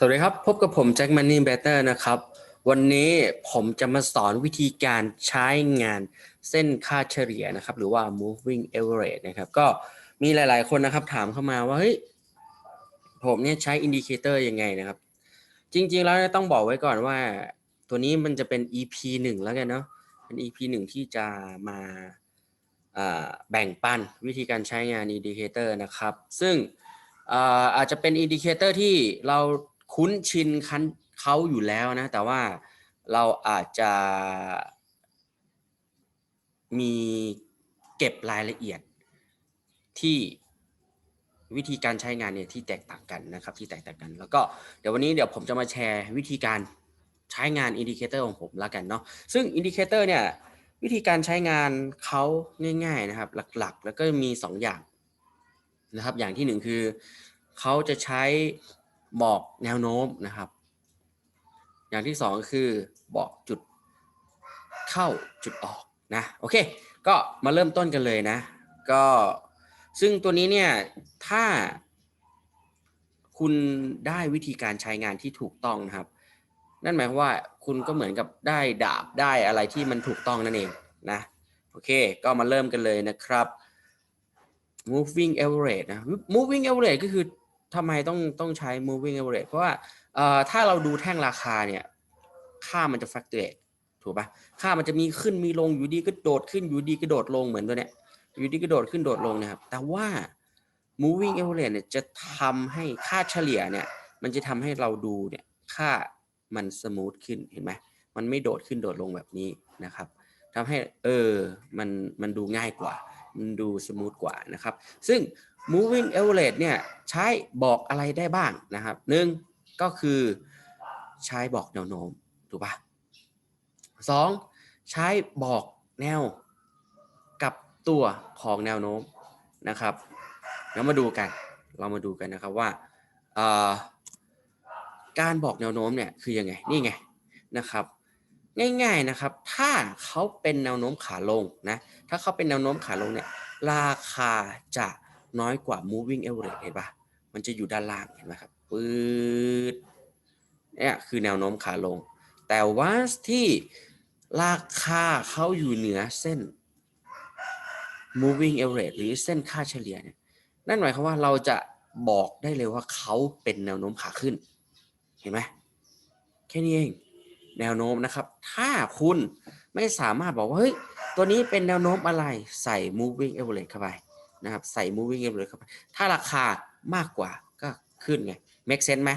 สวัสดีครับ พบกับผมแจ็คมันนี่เบเตอร์นะครับ วันนี้ผมจะมาสอนวิธีการใช้งานเส้นค่าเฉลี่ยนะครับ หรือว่า moving average นะครับ ก็มีหลาย ๆ คนนะครับถามเข้ามาว่าเฮ้ยผมเนี่ยใช้อินดิเคเตอร์ยังไงนะครับ จริง ๆ แล้วต้องบอกไว้ก่อนว่า ตัวนี้มันจะเป็น EP หนึ่งแล้วกันเนาะเป็น EP หนึ่งที่จะมาแบ่งปันวิธีการใช้งานอินดิเคเตอร์นะครับ ซึ่งอาจจะเป็นอินดิเคเตอร์ที่เรา คุ้นชินคันเขาอยู่แล้วนะ แต่ว่าเราอาจจะมีเก็บรายละเอียดที่วิธีการใช้งานเนี่ยที่แตกต่างกันนะครับที่แตกต่างกัน แล้วก็เดี๋ยววันนี้เดี๋ยวผมจะมาแชร์วิธีการใช้งานอินดิเคเตอร์ของผมแล้วกันเนาะซึ่งอินดิเคเตอร์เนี่ยวิธีการใช้งานเขาง่ายๆนะครับ หลักๆ แล้วก็มี 2 อย่างนะครับ อย่างที่หนึ่งคือเขาจะใช้ บอกแนวโน้มนะครับ อย่างที่สองคือบอกจุดเข้าจุดออกนะโอเค ก็มาเริ่มต้นกันเลยนะ ก็ซึ่งตัวนี้เนี่ยถ้าคุณได้วิธีการใช้งานที่ถูกต้องนะครับ นั่นหมายความว่าคุณก็เหมือนกับได้ดาบได้อะไรที่มันถูกต้องนั่นเองนะโอเค ก็มาเริ่มกันเลยนะครับ moving average นะ moving average ก็คือ ทำไมต้องต้องใช้ moving average เพราะว่าเอ่อถ้าเราดูแท่งราคาเนี่ย ค่ามันจะ fluctuate ถูกปะค่ามันจะมีขึ้นมีลงอยู่ดีก็โดดขึ้นอยู่ดีก็โดดลงเหมือนตัวเนี้ยอยู่ดีก็โดดขึ้นโดดลงนะครับ แต่ว่า moving average เนี่ยจะทำให้ค่าเฉลี่ยเนี่ย มันจะทำให้เราดูเนี่ยค่ามันสมูทขึ้นเห็นไหมมันไม่โดดขึ้นโดดลงแบบนี้นะครับทำให้เออมันมันดูง่ายกว่า มันดูสมูทกว่านะครับ ซึ่ง moving average เนี่ยใช้บอกอะไรได้บ้างนะครับหนึ่งก็คือใช้บอกแนวโน้มถูกปะสองใช้บอกแนวกับตัวของแนวโน้มนะครับเรามาดูกัน เรามาดูกันนะครับว่าการบอกแนวโน้มเนี่ยคือยังไงนี่ไงนะครับ ง่ายๆนะครับ ถ้าเขาเป็นแนวโน้มขาลงนะถ้าเขาเป็นแนวโน้มขาลงเนี่ยราคาจะ น้อยกว่า moving average เห็นปะมันจะอยู่ด้านล่างเห็นไหมครับปืดเนี่ยคือแนวโน้มขาลง แต่ว่าที่ราคาเขาอยู่เหนือเส้น moving average หรือเส้นค่าเฉลี่ยเนี่ยนั่นหมายความว่าเราจะบอกได้เลยว่าเขาเป็นแนวโน้มขาขึ้น เห็นไหมแค่นี้เองแนวโน้มนะครับ ถ้าคุณไม่สามารถบอกว่าเฮ้ยตัวนี้เป็นแนวโน้มอะไรใส่ moving average เข้าไป นะครับใส่ moving average เข้าไปถ้าราคามากกว่าก็ขึ้นไง make sense ไหม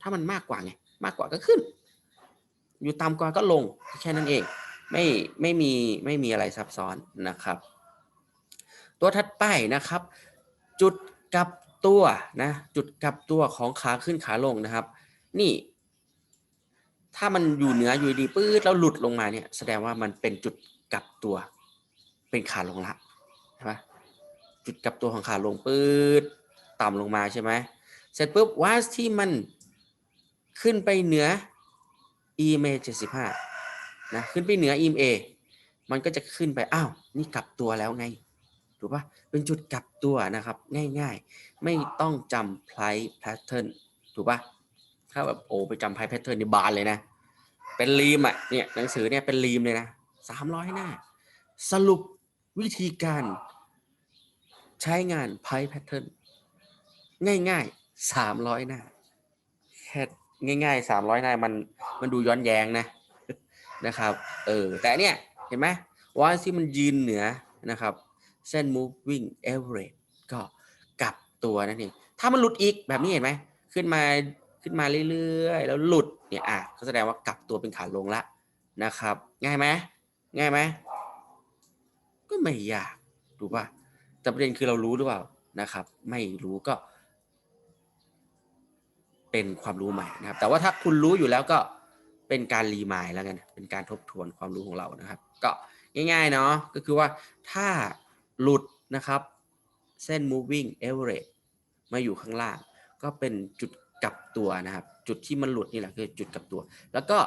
ถ้ามันมากกว่าไงมากกว่าก็ขึ้น อยู่ต่ำกว่าก็ลงแค่นั้นเอง ไม่ไม่มีไม่มีอะไรซับซ้อนนะครับ ตัวถัดไปนะครับ จุดกลับตัวนะจุดกลับตัวของขาขึ้นขาลงนะครับ นี่ ถ้ามันอยู่เหนืออยู่ดีปื๊ดแล้วหลุดลงมาเนี่ย แสดงว่ามันเป็นจุดกลับตัว เป็นขาลงละใช่ไหม จุดกลับตัวของขาลงปื๊ดต่ำลงมาใช่ไหมเสร็จปุ๊บว่าที่มันขึ้นไปเหนือ EMA 75นะขึ้นไปเหนือ EMA มันก็จะขึ้นไปอ้าวนี่กลับตัวแล้วไงถูกปะเป็นจุดกลับตัวนะครับง่ายๆ ไม่ต้องจำ price pattern ถูกปะถ้าแบบโอ้ไปจำ price pattern นี่บานเลยนะ เป็นรีมอะเนี่ยหนังสือเนี่ยเป็นรีมเลยนะสามร้อยหน้า สรุปวิธีการ ใช้งาน price pattern ง่ายๆสามร้อยหน้าแค่ง่ายๆสามร้อยหน้ามันมันดูย้อนแย้งนะนะครับ เออ แต่เนี่ยเห็นไหมว่าที่มันยืนเหนือนะครับ เส้น moving average ก็กลับตัวนั่นเองถ้ามันหลุดอีกแบบนี้เห็นไหมขึ้นมาขึ้นมาเรื่อยๆ แล้วหลุดเนี่ยอะก็แสดงว่ากลับตัวเป็นขาลงละนะครับ ง่ายไหมง่ายไหมก็ไม่ยากถูกป่ะ แต่ประเด็นคือเรารู้หรือเปล่านะครับ ไม่รู้ก็ เป็นความรู้ใหม่นะครับ แต่ว่าถ้าคุณรู้อยู่แล้วก็เป็นการรีมายแล้วกันเป็นการทบทวนความรู้ของเรานะครับ ก็ง่ายๆเนาะก็คือว่าถ้าหลุดนะครับ เส้น moving average มาอยู่ข้างล่าง ก็เป็นจุดกลับตัวนะครับ จุดที่มันหลุดนี่แหละคือจุดกลับตัว แล้วก็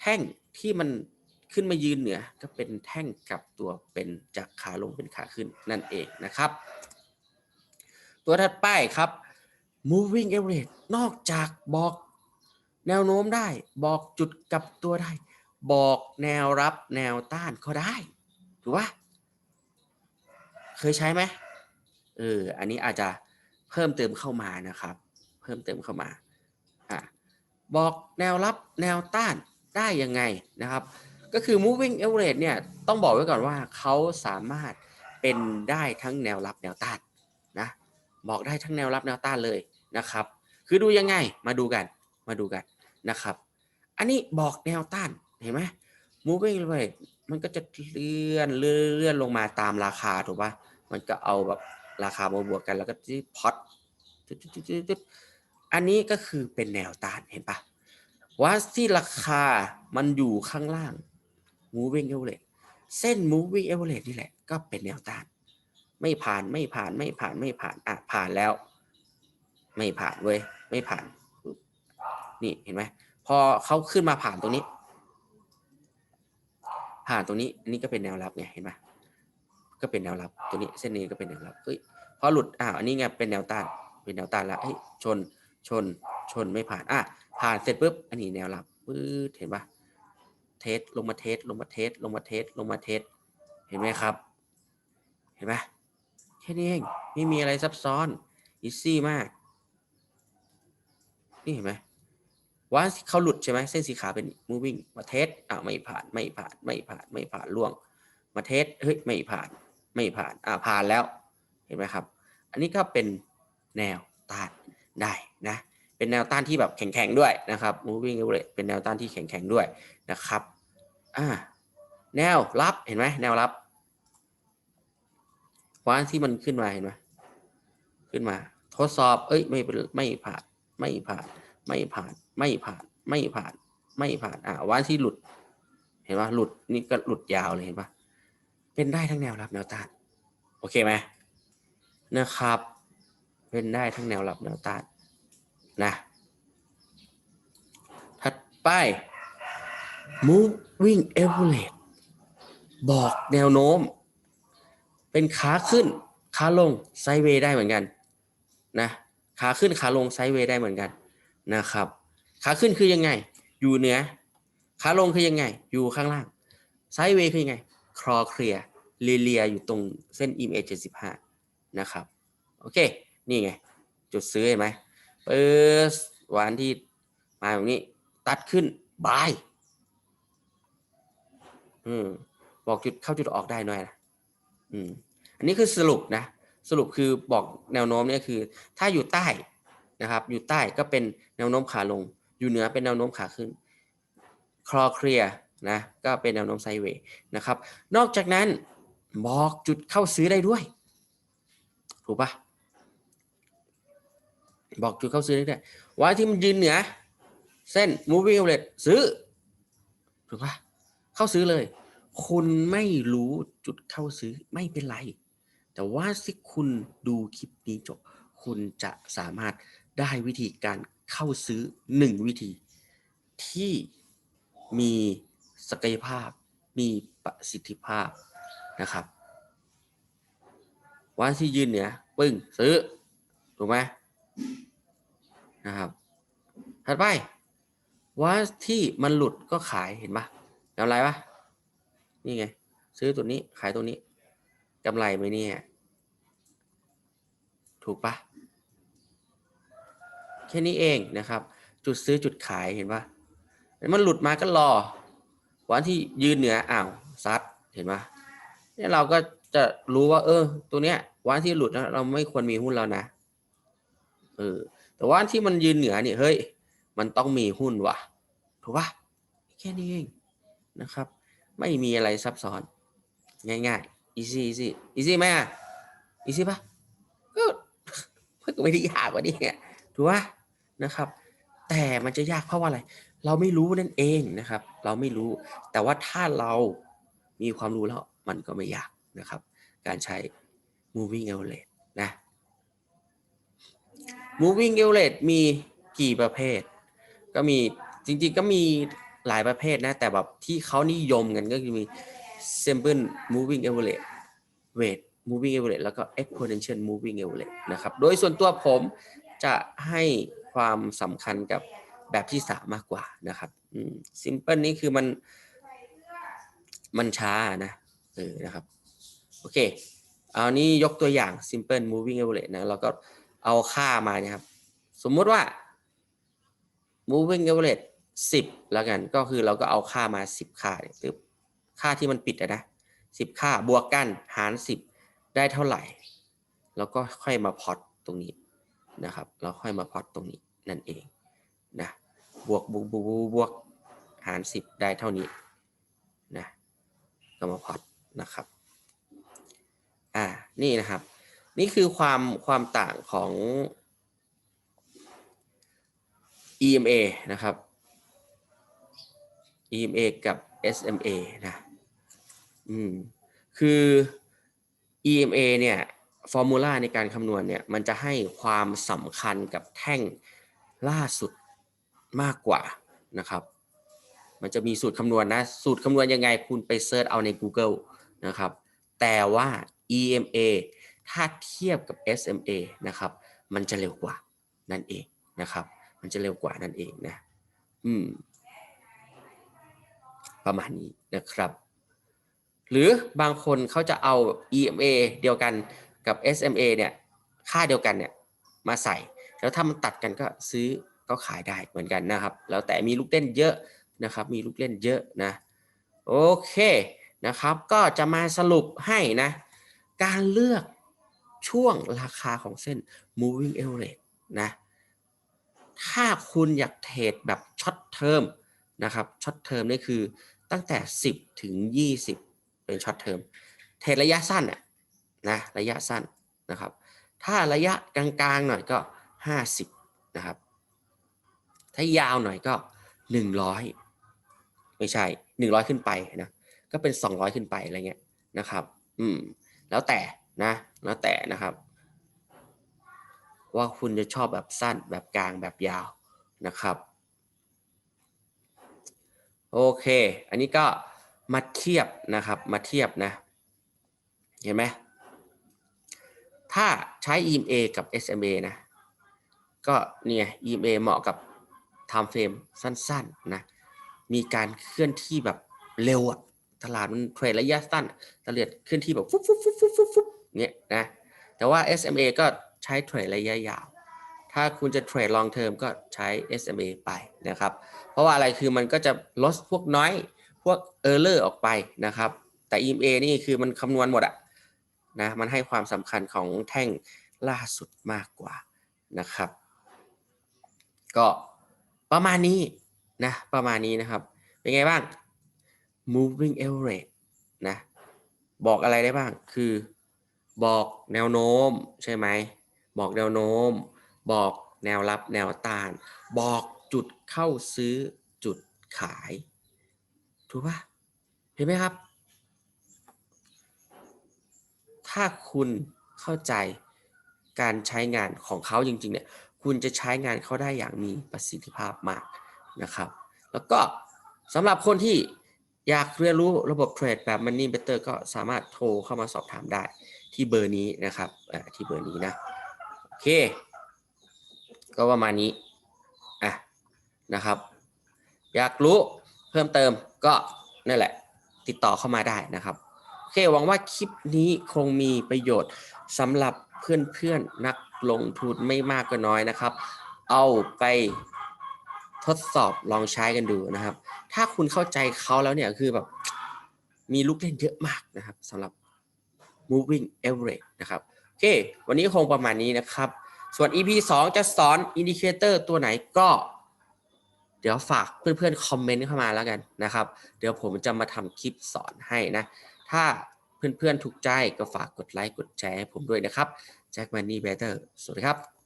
แท่งที่มัน ขึ้นมายืนเหนือก็เป็นแท่งกลับตัวเป็นจากขาลงเป็นขาขึ้นนั่นเองนะครับ ตัวถัดไปครับ moving average นอกจากบอกแนวโน้มได้ บอกจุดกลับตัวได้ บอกแนวรับแนวต้านก็ได้ถูกปะเคยใช้ไหมเอออันนี้อาจจะเพิ่มเติมเข้ามานะครับ เพิ่มเติมเข้ามาอะบอกแนวรับแนวต้านได้ยังไงนะครับ ก็คือ moving average เนี่ยต้องบอกไว้ก่อนว่าเขาสามารถเป็นได้ทั้งแนวรับแนวต้านนะบอกได้ทั้งแนวรับแนวต้านเลยนะครับ คือดูยังไงมาดูกันมาดูกันนะครับ อันนี้บอกแนวต้านเห็นไหม moving average มันก็จะเลื่อนเลื่อนเลื่อนลงมาตามราคาถูกปะมันก็เอาแบบราคามาบวกกันแล้วก็ที่พอตอันนี้ก็คือเป็นแนวต้านเห็นปะว่าที่ราคามันอยู่ข้างล่าง moving average เส้น moving average นี่แหละ ก็เป็นแนวต้าน ไม่ผ่านไม่ผ่านไม่ผ่านไม่ผ่านอะผ่านแล้ว ไม่ผ่านเว้ยไม่ผ่าน นี่เห็นไหมพอเขาขึ้นมาผ่านตรงนี้ ผ่านตรงนี้อันนี้ก็เป็นแนวรับไงเห็นไหมก็เป็นแนวรับตัวนี้เส้นนี้ก็เป็นแนวรับเฮ้ยพอหลุดอ้าวอันนี้ไงเป็นแนวต้านเป็นแนวต้านแล้วเฮ้ยชนชนชนไม่ผ่านอะผ่านเสร็จปุ๊บอันนี้แนวรับปื๊ดเห็นปะ เทสลงมาเทสลงมาเทสลงมาเทสลงมาเทสเห็นไหมครับ เห็นไหมแค่นี้เองไม่มีอะไรซับซ้อนอีซี่มาก นี่เห็นไหมว่าเขาหลุดใช่ไหมเส้นสีขาวเป็น moving มาเทสอ่าไม่ผ่านไม่ผ่านไม่ผ่านไม่ผ่านล่วง มาเทสเฮ้ยไม่ผ่านไม่ผ่านอ่าผ่านแล้วเห็นไหมครับ อันนี้ก็เป็นแนวต้านได้นะ เป็นแนวต้านที่แบบแข็งๆด้วยนะครับ moving average เป็นแนวต้านที่แข็งๆด้วยนะครับอ่าแนวรับเห็นไหมแนวรับว่าที่มันขึ้นมาเห็นไหมขึ้นมา ทดสอบ เอ้ยไม่ไม่ผ่านไม่ผ่าน ไม่ผ่าน ไม่ผ่าน ไม่ผ่าน ไม่ผ่าน อ่าวันที่หลุด เห็นปะหลุดนี่ก็หลุดยาวเลยเห็นปะเป็นได้ทั้งแนวรับแนวต้าน โอเคไหมนะครับ เป็นได้ทั้งแนวรับแนวต้าน นะ ถัดไป moving average บอกแนวโน้ม เป็นขาขึ้นขาลงไซด์เวย์ได้เหมือนกันนะขาขึ้นขาลงไซด์เวย์ได้เหมือนกันนะครับ ขาขึ้นคือยังไง อยู่เหนือ ขาลงคือยังไง อยู่ข้างล่างไซด์เวย์คือยังไง คลอเคลียเลียอยู่ตรงเส้น EMA 75 นะครับ โอเค นี่ไง จุดซื้อเห็นไหม เปิดวันที่มาแบบนี้ ตัดขึ้นบายอืมบอกจุดเข้าจุดออกได้หน่อยนะอืมอันนี้คือสรุปนะ สรุปคือบอกแนวโน้มเนี่ยคือ ถ้าอยู่ใต้นะครับ อยู่ใต้ก็เป็นแนวโน้มขาลง อยู่เหนือเป็นแนวโน้มขาขึ้นคลอเคลียนะก็เป็นแนวโน้มไซเวย์นะครับ นอกจากนั้นบอกจุดเข้าซื้อได้ด้วย ถูกปะ บอกจุดเข้าซื้อได้ด้วยว่าที่มันยืนเหนือเส้น moving average ซื้อถูกปะเข้าซื้อเลย คุณไม่รู้จุดเข้าซื้อไม่เป็นไร แต่ว่าที่คุณดูคลิปนี้จบ คุณจะสามารถได้วิธีการเข้าซื้อหนึ่งวิธี ที่มีศักยภาพมีประสิทธิภาพนะครับวันที่ยืนเนี่ยปึ้งซื้อ ถูกไหม นะครับถัดไปวันที่มันหลุดก็ขายเห็นปะกำไรปะนี่ไง ซื้อตัวนี้ขายตัวนี้กำไรไหมเนี่ยถูกปะแค่นี้เองนะครับ จุดซื้อจุดขายเห็นปะมันหลุดมาก็รอ วันที่ยืนเหนืออ้าวซัดเห็นปะเนี่ยเราก็จะรู้ว่า เออ ตัวเนี้ย วันที่หลุดเราไม่ควรมีหุ้นแล้วนะเออ แต่วันที่มันยืนเหนือเนี่ยเฮ้ยมันต้องมีหุ้นวะถูกปะแค่นี้เองนะครับ ไม่มีอะไรซับซ้อน ง่ายๆ easy easy easy ไหมอะ easy ปะก็มันก็ไม่ได้ยากกว่านี้ไงถูกปะนะครับ แต่มันจะยากเพราะว่าอะไร เราไม่รู้นั่นเองนะครับ เราไม่รู้ แต่ว่าถ้าเรามีความรู้แล้วมันก็ไม่ยากนะครับ การใช้ moving average นะ moving average มีกี่ประเภท ก็มีจริงๆก็มีหลายประเภทนะ แต่แบบที่เขานิยมกันก็คือมี simple moving average weight moving average แล้วก็ exponential moving average นะครับ โดยส่วนตัวผมจะให้ความสำคัญกับแบบที่สามมากกว่านะครับซิมเพิลนี่คือมันมันช้านะเออนะครับ โอเค เอานี้ยกตัวอย่าง simple moving average นะเราก็ เอาค่ามาเนี่ยครับ สมมุติว่า moving average 10แล้วกัน ก็คือเราก็เอาค่ามา10ค่าเนี่ยคือค่าที่มันปิดอะนะ10ค่าบวกกันหาร10ได้เท่าไหร่ แล้วก็ค่อยมาพอตตรงนี้นะครับ เราค่อยมาพอตตรงนี้นั่นเองนะบวกบวกบวกบวกหาร10ได้เท่านี้นะก็มาพอตนะครับ อ่านี่นะครับ นี่คือความความต่างของ EMA นะครับ EMA กับ SMA นะ อืม คือ EMA เนี่ยฟอร์มูลาในการคำนวณเนี่ย มันจะให้ความสำคัญกับแท่งล่าสุดมากกว่านะครับ มันจะมีสูตรคำนวณนะสูตรคำนวณยังไงคุณไปเซิร์ชเอาใน Google นะครับ แต่ว่า EMA ถ้าเทียบกับ SMA นะครับ มันจะเร็วกว่านั่นเองนะครับ มันจะเร็วกว่านั่นเองนะ อืม ประมาณนี้นะครับ หรือบางคนเขาจะเอา EMA เดียวกันกับ SMA เนี่ย ค่าเดียวกันเนี่ย มาใส่ แล้วถ้ามันตัดกันก็ซื้อก็ขายได้เหมือนกันนะครับ แล้วแต่มีลูกเล่นเยอะนะครับ มีลูกเล่นเยอะนะ โอเคนะครับ ก็จะมาสรุปให้นะ การเลือก ช่วงราคาของเส้น moving average นะ ถ้าคุณอยากเทรดแบบช็อตเทอมนะครับ ช็อตเทอมนี่คือตั้งแต่ 10 ถึง 20 เป็นช็อตเทอม เทรดระยะสั้นอะนะ ระยะสั้นนะครับ ถ้าระยะกลางๆหน่อยก็ 50 นะครับ ถ้ายาวหน่อยก็ 100 ไม่ใช่ 100 ขึ้นไปนะ ก็เป็น 200 ขึ้นไปอะไรเงี้ยนะครับ อืม แล้วแต่ นะแล้วแต่นะครับ ว่าคุณจะชอบแบบสั้นแบบกลางแบบยาวนะครับ โอเค อันนี้ก็มาเทียบนะครับมาเทียบนะ เห็นไหมถ้าใช้ EMA กับ SMA นะ ก็เนี่ย EMA เหมาะกับ time frame สั้นๆนะมีการเคลื่อนที่แบบเร็วอะตลาดมันเทรดระยะสั้นตลาดเคลื่อนที่แบบฟุบฟุบฟุบฟุบฟุบฟุบ เนี่ยนะแต่ว่า SMA ก็ใช้เทรดระยะยาว ถ้าคุณจะเทรด long term ก็ใช้ SMA ไปนะครับ เพราะว่าอะไรคือมันก็จะลดพวกน้อยพวก error ออกไปนะครับ แต่ EMA นี่คือมันคำนวณหมดอะนะมันให้ความสำคัญของแท่งล่าสุดมากกว่านะครับ ก็ประมาณนี้นะประมาณนี้นะครับ เป็นไงบ้าง moving average นะบอกอะไรได้บ้างคือ บอกแนวโน้มใช่ไหมบอกแนวโน้ม บอกแนวรับแนวต้าน บอกจุดเข้าซื้อจุดขาย ถูกปะเห็นไหมครับ ถ้าคุณเข้าใจการใช้งานของเขาจริงๆเนี่ยคุณจะใช้งานเขาได้อย่างมีประสิทธิภาพมากนะครับ แล้วก็สำหรับคนที่อยากเรียนรู้ระบบเทรดแบบ Money Better ก็สามารถโทรเข้ามาสอบถามได้ ที่เบอร์นี้นะครับที่เบอร์นี้นะโอเค ก็ประมาณนี้อะนะครับ อยากรู้เพิ่มเติมก็นั่นแหละ ติดต่อเข้ามาได้นะครับโอเคหวังว่าคลิปนี้คงมีประโยชน์สำหรับเพื่อนๆนักลงทุนไม่มากก็น้อยนะครับ เอาไปทดสอบลองใช้กันดูนะครับ ถ้าคุณเข้าใจเขาแล้วเนี่ยคือแบบมีลูกเล่นเยอะมากนะครับสำหรับ moving average นะครับโอเค วันนี้คงประมาณนี้นะครับ ส่วน EP 2 จะสอนอินดิเคเตอร์ตัวไหนก็ เดี๋ยวฝากเพื่อนๆคอมเมนต์เข้ามาแล้วกันนะครับ เดี๋ยวผมจะมาทำคลิปสอนให้นะ ถ้าเพื่อนๆถูกใจก็ฝากกดไลค์กดแชร์ให้ผมด้วยนะครับแจ็คมันนี่เบเตอร์สวัสดีครับ